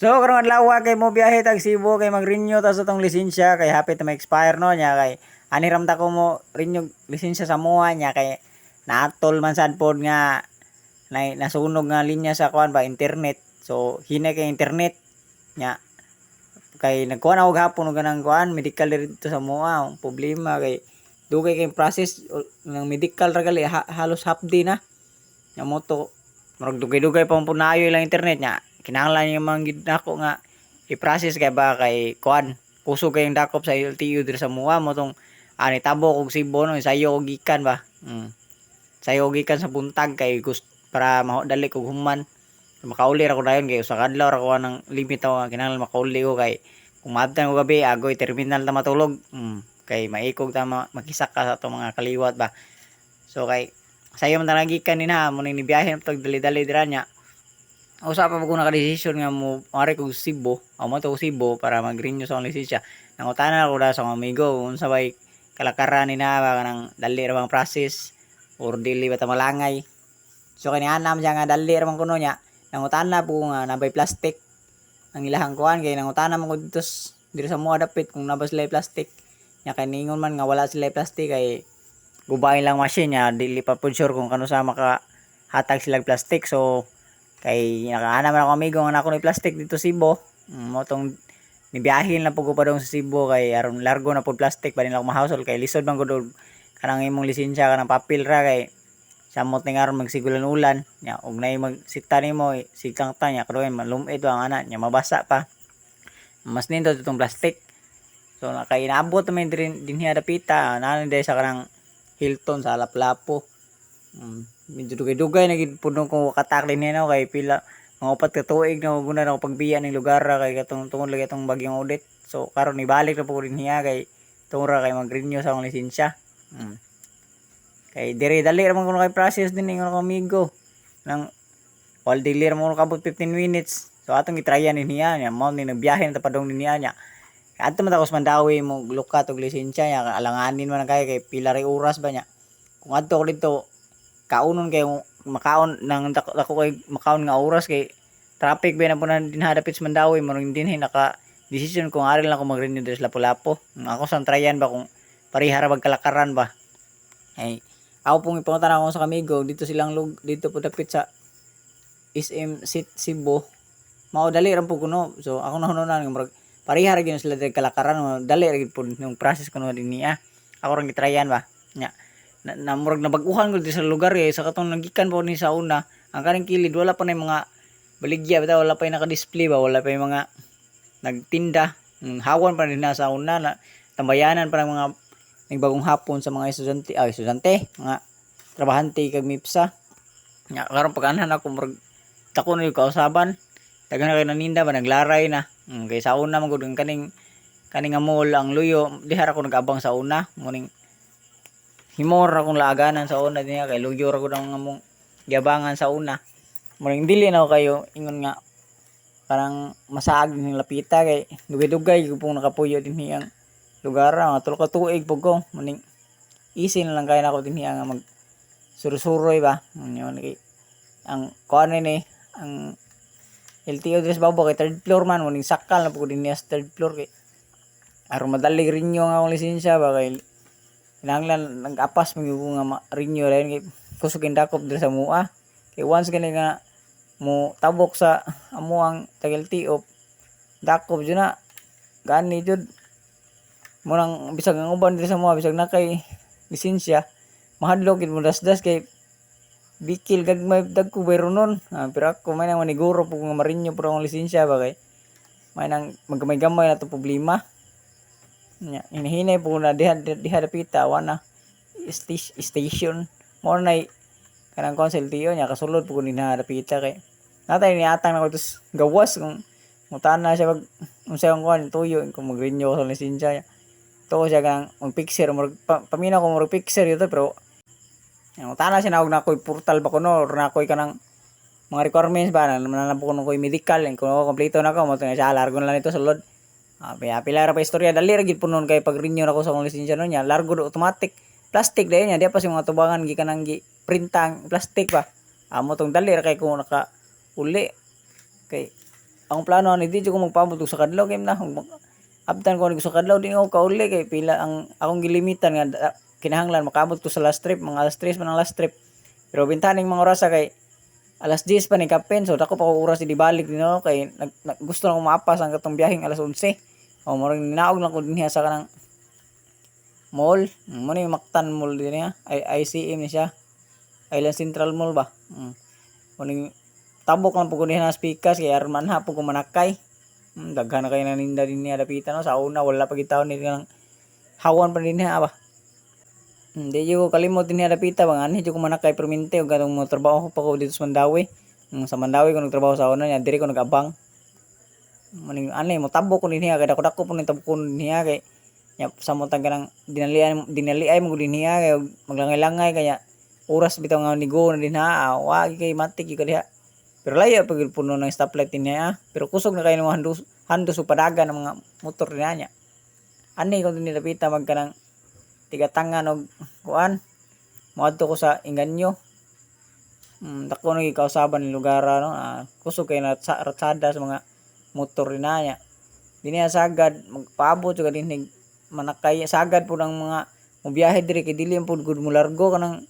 So karong adlaw kay mo biyahe tag Cebu kay mag-renew ta sa tong lisensya kay hapit na ma-expire no nya kay ani ram ta ko mo renew lisensya sa mua nya kay naatol man sad pod nga na, nasunog nga linya sa kuan ba internet. So hinay kay internet nya. Kay nagkuhan ako gahapon og ganang kuan medical dito sa mua ang problema kay dugay kay process ng medical ra gali ha, halos half day na. Nya mo to murag dugay-dugay pa po naayo ilang internet nya kinahanglan yung mga gid nako nga i-process kay ba kay kuan kusog kayong dakop sa LTU diri sa mua mo tong ani tabo kog sibo no sayo og gikan ba? Mm. sayo og gikan sa buntag kay gust para mahodali kog human. Makauli ra ko dayon kay usa kadlaw ra ko nang limit ako kinahanglan makauli ko kay kung maabtan ko gabi agoy terminal ta matulog. Mm. kay maikog ta ma- makisak ka sa atong mga kaliwat ba? So kay sayo man talagi gikan ni mo ni biyahe tag dali-dali dira nya usa pa ko naka-decision nga mo mari kog Cebu amo to Cebu para mag-renew sa akong lisensya. Nangutana ako da sa amigo unsa bay kalakaran ni na ba kanang dali ra bang process or dili ba ta malangay. So kani anam siya nga dali ra man kuno nya nangutana po ko nga nabay plastic. Ang ilahang kuan kay nangutana man ko dito diri sa mga dapit kung nabas sila plastic. Nya kay ningon man nga wala sila plastic kay gubahin lang machine nya dili pa pud sure kung kano sa maka hatag sila plastic. So kay nakaana man ako amigo nga nako ni plastic dito Cebu. Mo tong nibiyahin lang po ko pa dong sa Cebu kay aron largo na po plastic pa nila ako mahawsol kay lisod man dog kanang imong lisensya kanang papel ra kay samot ni aron magsigulan ulan. Nya og nay magsita nimo sikang ta nya kadoy malumit ang ana nya mabasa pa. Mas nindot itong plastic. So nakay inaabot man din dinhi dapita nana dai sa kanang Hilton sa Laplapo mm, medyo dugay-dugay na gid puno ko katakli niya no kay pila mga upat ka tuig na guna na pagbiya ng lugar ra kay katong tungod lagi itong bagyong audit. So karon ibalik na po ko niya kay tungod ra kay mag-renew sa akong lisensya. Mm. kay dire dali ra man kuno kay process din ng amigo. Nang all daily ra mo kabot 15 minutes. So atong gitryan ni niya nya mao ni nagbiyahe na tapadong ni niya nya Adto man takos mandawi mo lukat og lisensya nya alanganin man kay kay pila ray oras ba nya kung adto ko dito kaunon kay makaon nang dako kay makaon nga oras kay traffic ba na po na dinhadapit sa Mandawi rin din naka decision kung ari lang ako mag-renew dito sa Lapu-Lapu. Ako sa tryan ba kung parihara bag kalakaran ba? Ay ako pong ipunta na ako sa kamigo dito silang lug dito po dapit sa SM Cebu. Mao dali ra po kuno. So ako na hununan nga parihara gyud sila kalakaran. Dali ra gyud po yung process kuno din niya. Ako rin gitryan ba? Nya na, na murag nabaguhan ko sa lugar eh. Sa katong nagikan po ni sa una ang kaning kilid wala pa na yung mga baligya bitaw wala pa yung naka-display ba? Wala pa yung mga nagtinda. Mm, hawan pa rin sa una na tambayanan pa ng mga nagbagong hapon sa mga estudyante ah estudyante mga trabahante kag MIPSA. Nya karon pag anhan ako murag tako na yung kausaban. Daghan na kayo naninda ba? Naglaray na. Mm, kay sa una man gud ang kaning kaning nga mall ang luyo diha ra ko nagabang sa una. Muning himor akong laaganan sa una niya kay luyo ra ko ng among giabangan sa una. Muring dili na kayo ingon nga parang masaag din yung lapita kay dugay-dugay ko pong nakapuyo din hiyang lugar nga tulo ka tuig pug ko muning easy na lang kaya nako din hiya nga mag surusuroy ba yun kay ang kuan ni ang LTO dress babo kay third floor man muning sakal na pug din niya sa third floor kay aron madali renew nga akong lisensya ba kay kinahanglan nag-apas yung nga ma-renew rin. Kay kusugin dakop diri sa mua kay once gani nga mo tabok sa amuang tagil tiop dakop jud na. Gani jud. Mo nang bisag ang uban diri sa mua bisag na kay lisensya mahadlok gid mo dasdas kay bikil gagmay dagko bayro nun. Ah, pero ako may nang maniguro po nga marinyo po ang lisensya ba kay may nang maggamay-gamay na to problema nya hinahinay po na diha diha dapita wana station. Mo na kanang council tiyo nya kasulod po ni na dapita kay. Natay ni atang na ko tus gawas kung mutaan na siya pag unsa yung kuan tuyo kung mag-renew sa lisensya to siya kang mag-picture mo pamina ko mo picture ito pero yung tana siya na ako'y portal ba ko no? Or na ako'y kanang mga requirements ba na naman po ko ko'y medical kung kompleto na ko mo siya largo na lang ito sa lod Ah, pila pila ra pa istorya. Dali ra gid punon kay pag renew na ko sa akong lisensya no nya largo do automatic. Plastic dahil niya. Di pa sa mga tubangan gi kanang gi printang plastic ba amo tong dali ra kay kung naka uli. Kay akong plano ani di jud ko magpaabot og sa kadlaw game na abtan ko ni sa kadlaw di ako kauli kay pila ang akong gilimitan nga kinahanglan makaabot ko sa last trip mga alas 3 man ang last trip. Pero bintaning mga oras kay alas 10 pa ni kapin so dako pa ko oras di balik din ako kay nag, nag- gusto na ko maapas ang katong biyaheng alas 11 o mo ring naog lang ko dinhi sa kanang mall. Mo ni Mactan Mall din niya. I ICM ni siya. Island Central Mall ba? Mm. mo ning tabok lang po ko na speakers kay aron man ha po ko mm, daghan na kayo naninda din niya dapitan no? Sa una wala pa gitaw ni kanang hawan pa din niya ba? Hindi ko kalimot din niya dapita bang ani ko manakay permente ug katong mo trabaho pa ko dito sa Mandawi. Mm, sa Mandawi ko nagtrabaho sa una niya diri ko nagabang maning ani mo tabok ko niya kay dako dako po ni tabok ko niya kay nya sa mo tang kanang dinalian dinaliay mo din niya kay maglangay-langay kaya oras bitaw nga nigo na din ha ah, wa kay matik ka diha pero layo pag puno ng stoplight niya ah. pero kusog na kayo ng handos handos o padaga ng mga motor din niya ani ko nilapita magkanang tigatangan og kuan. Moadto ko sa inganyo mm, dako na kausaban ng lugar no ah, kusog kay na sa ratsada sa mga motor din niya. Di niya sagad magpaabot ka din nig- manakay. Sagad po ng mga mubiyahe diri kay dili po gud mo largo kanang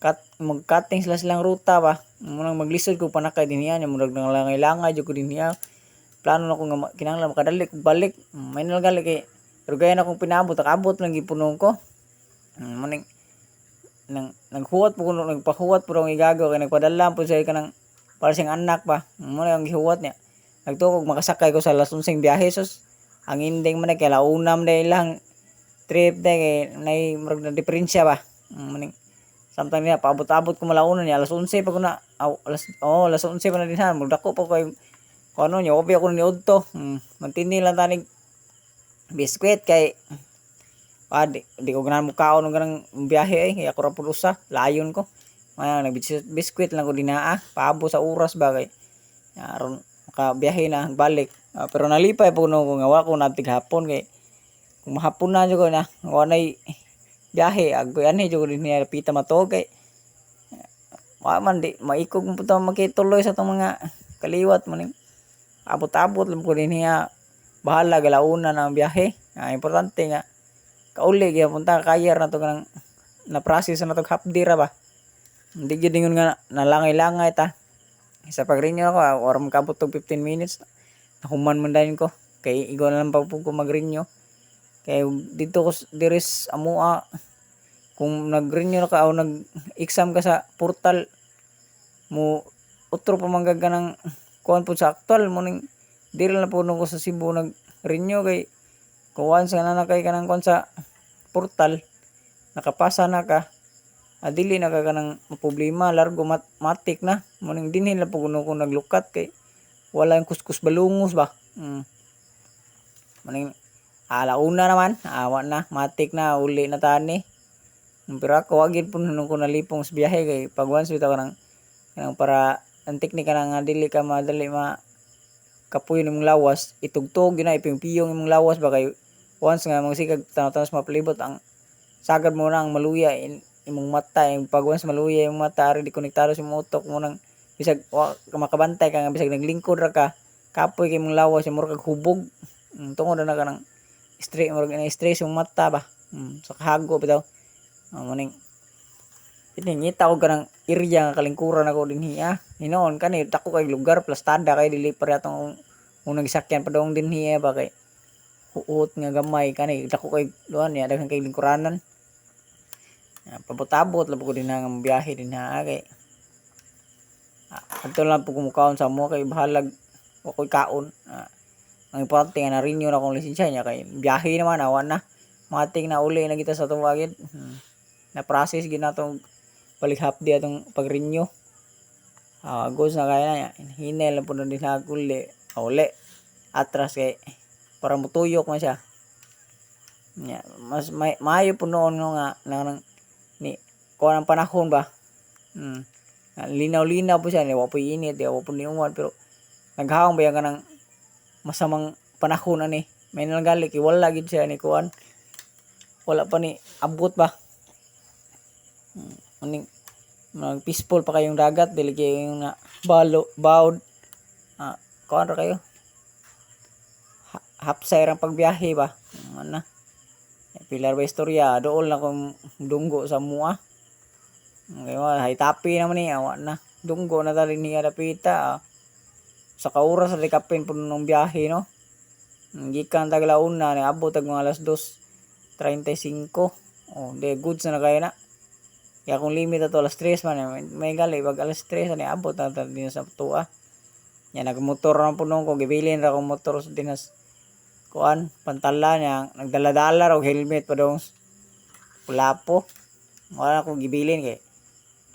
kat mag-cutting sila silang ruta ba? Mo nang maglisod ko panakay din niya murag nang langay-langay jud ko din niya. Plano na ko nga kinahanglan makadali balik. May nalgali kay pero gaya na kong pinabot akabot lang gipunon ko. Mm, mo ning nang naghuwat po kuno nagpahuwat po ang igagaw kay nagpadala po siya kanang para siyang anak ba? Mo ang gihuwat niya nagtukog makasakay ko sa alas 11 biyahe sus ang ending man kay launam na ilang trip day kay nay murag na diferensya ba mm, mo ning Samtang niya, paabot-abot ko malaunan niya. Alas 11 pa ko na. aw, alas, oh, alas 11 pa na din ha. Magdako pa ko kay kung ano niya. Obi ako ni Udto. Hmm. Mantindi lang tanig biskwit kay ah, di, di ko ganahan mo kaon ng ganang biyahe eh. Kaya ako rapul usa. Layon ko. Maya, nagbiskwit lang ko din ha. ah. Paabo sa oras ba kay. Aron makabiyahe na balik. Ah, pero nalipay po no ko nga wala ko natig hapon kay kung mahapon na jud ko na wala biyahe. Agoy ani jud ko din niya pita matog kay wa man di maikog mo puta makituloy sa tong mga kaliwat mo abot-abot lang ko din niya bahala galauna na ang biyahe. Ah, importante nga kauli gyud punta kayar na to kanang na process na to hapdira ba? Hindi gyud ingon nga nalangay-langay ta sa pagrinyo ako ah, or makabot og 15 minutes nahuman man dayon ko. Kay igo na lang pa po ko magrinyo kay dito ko diris amua. Kung nag-renew na ka o nag-exam ka sa portal mo utro pa manggaga ng kuan po sa actual mo ning diri na po nung ko sa Cebu nag-renew kay kung once nga na kay ka ng kuan sa portal nakapasa na ka adili na ka ka ng problema largo mat matik na mo ning dinhin na po kuno ko naglukat kay wala yung kuskus balungos ba mm. Maning alauna naman, awa na, matik na, uli na tani. Pero ako, wagin po nung ko nalipong sa biyahe kay pag once bitaw ng, kanang para ang teknika na nga dili ka madali ma kapuyo nimong lawas, itugtog yun na, ipiyong-piyong imong lawas ba kay once nga mga sikag tanaw-tanaw sa mapalibot ang sagad mo na ang maluya in, imong mata yung pag once maluya yung mata ari di konektado sa imong utok mo nang bisag wa, makabantay ka nga bisag naglingkod ra ka kapoy kay imong lawas murag kag hubog mm, tungod na ka ng stress murag na stress yung mata ba mm, sa kahago bitaw uh, maning Piningita ko ganang area nga kalingkuran ako din hiya. Hinoon kani dako kay lugar plastada kay dili pa atong unang gisakyan pa dong din hiya ba kay huot nga gamay kani dako kay duan ya daghang kay lingkuranan. Ah, Pabot-abot lang po ko din nga biyahe din ha kay Ah, Adto lang po kumukaon sa mo kay bahalag wa ko'y kaon. Ah, ang importante nga na renew na akong lisensya niya kay biyahe naman awan na. Mating na uli na kita sa tuwagid. Hmm. Na process gid na tong balik half day atong pag-renew. Ah, goes na kaya na. Hinel lang po na din uli. Ah, uli. Atras kay para mutuyok man siya. Nya, mas may maayo po noon no nga na, nang kuha ng panahon ba. Hmm. Linaw-linaw po siya, wa po init, di wa po niuman pero naghawang ba yan ka ng masamang panahon ani. May nalagali kay wala gid siya ni kuan. Wala pa ni abot ba. Hmm. Aning mag peaceful pa kayong dagat dili kayo yung na balo bawd ah, kuan ra kayo. Ha- Hapsay rang pagbiyahe ba. Ano na. Pilar ba istorya, dool na kong dunggo sa mua. Wala, hay tapi naman niya, awa na. Dunggo na tali niya dapita. ah. Sa kaura sa likapin po nung biyahe, no? Gikan tag launa, ni abot tag mga alas 2.35. Oh, de goods na na kayo na. Kaya kung limit ato alas 3 man, may, may gali, wag alas 3, ani abot na tali din sa tuwa. Yan, nagmotor na po nung ko, gibilin ra kong motor sa dinas kuan pantala niya nagdala-dala og helmet pa dong pulapo wala ko gibilin kay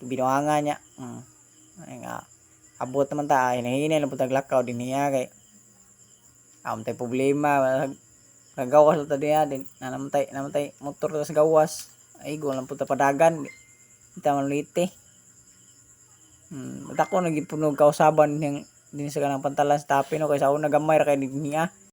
binuanga niya mm. ay nga abot naman ta hinahinay lang putag lakaw din niya kay am tay problema nagawas ta diya din na namatay namatay motor ta sa gawas ay go lang puta padagan ita man lite Hmm, dako nagipunog kausaban ning din sa kanang pantalan sa tapin no kay sa una gamay ra kay niya